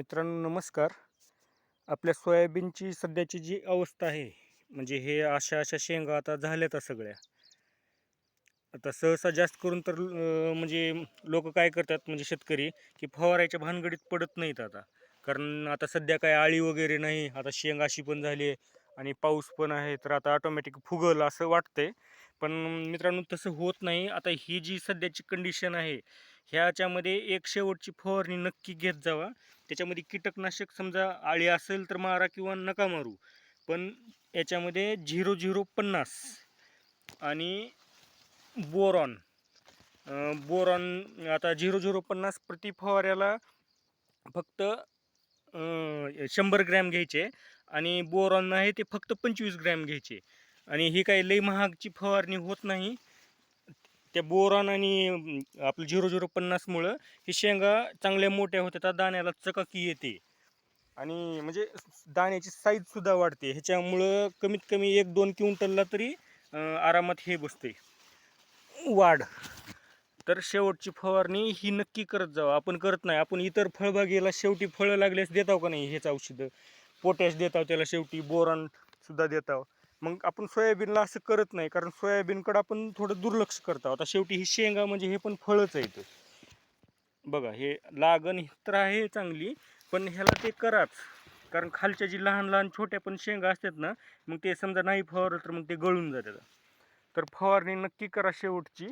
मित्रांनो नमस्कार. आपल्या सोयाबीनची सध्याची जी अवस्था आहे म्हणजे हे अशा अशा शेंगा आता झाल्यात सगळ्या. आता सहसा जास्त करून तर म्हणजे लोक काय करतात म्हणजे शेतकरी की फवारायच्या भानगडीत पडत नाहीत आता. कारण आता सध्या काय आळी वगैरे नाही आता शेंग अशी पण झाली आहे आणि पाऊस पण आहे तर आता ऑटोमॅटिक फुगल असं वाटतंय. पण मित्रांनो तसं होत नाही. आता ही जी सध्याची कंडिशन आहे ह्याच्यामध्ये एक शेवटची फवारणी नक्की घेत जावा. त्याच्यामध्ये कीटकनाशक समजा आळी असेल तर मारा किंवा नका मारू. पण याच्यामध्ये झिरो झिरो पन्नास आणि बोरॉन. बोरॉन आता झिरो झिरो पन्नास प्रति फवाऱ्याला फक्त शंभर ग्रॅम घ्यायचे आणि बोरॉन आहे ते फक्त पंचवीस ग्रॅम घ्यायचे. आणि ही काही लई महागची फवारणी होत नाही. त्या बोरॉन आणि आपलं झिरो झिरो पन्नासमुळं ही शेंगा चांगल्या मोठ्या होत्या त्या दाण्याला चकाकी येते. आणि म्हणजे दाण्याची साईजसुद्धा वाढते. ह्याच्यामुळं कमीत कमी एक दोन क्विंटलला तरी आरामात हे बसते वाढ. तर शेवटची फवारणी ही नक्की करत जावं. आपण करत नाही. आपण इतर फळबागेला शेवटी फळं लागल्यास देताव का नाही हेच औषधं? पोटॅश देताव त्याला शेवटी बोरॉनसुद्धा देत देताव. मग आपण सोयाबीनला असं करत नाही कारण सोयाबीनकडं आपण थोडं दुर्लक्ष करत आता शेवटी ही शेंगा म्हणजे हे पण फळच आहे ते बघा हे लागण ही तर आहे चांगली पण ह्याला ते कराच. कारण खालच्या जी लहान लहान छोट्या पण शेंगा असतात ना मग ते समजा नाही फवारलं तर मग ते गळून जातात. तर फवारणी नक्की करा शेवटची.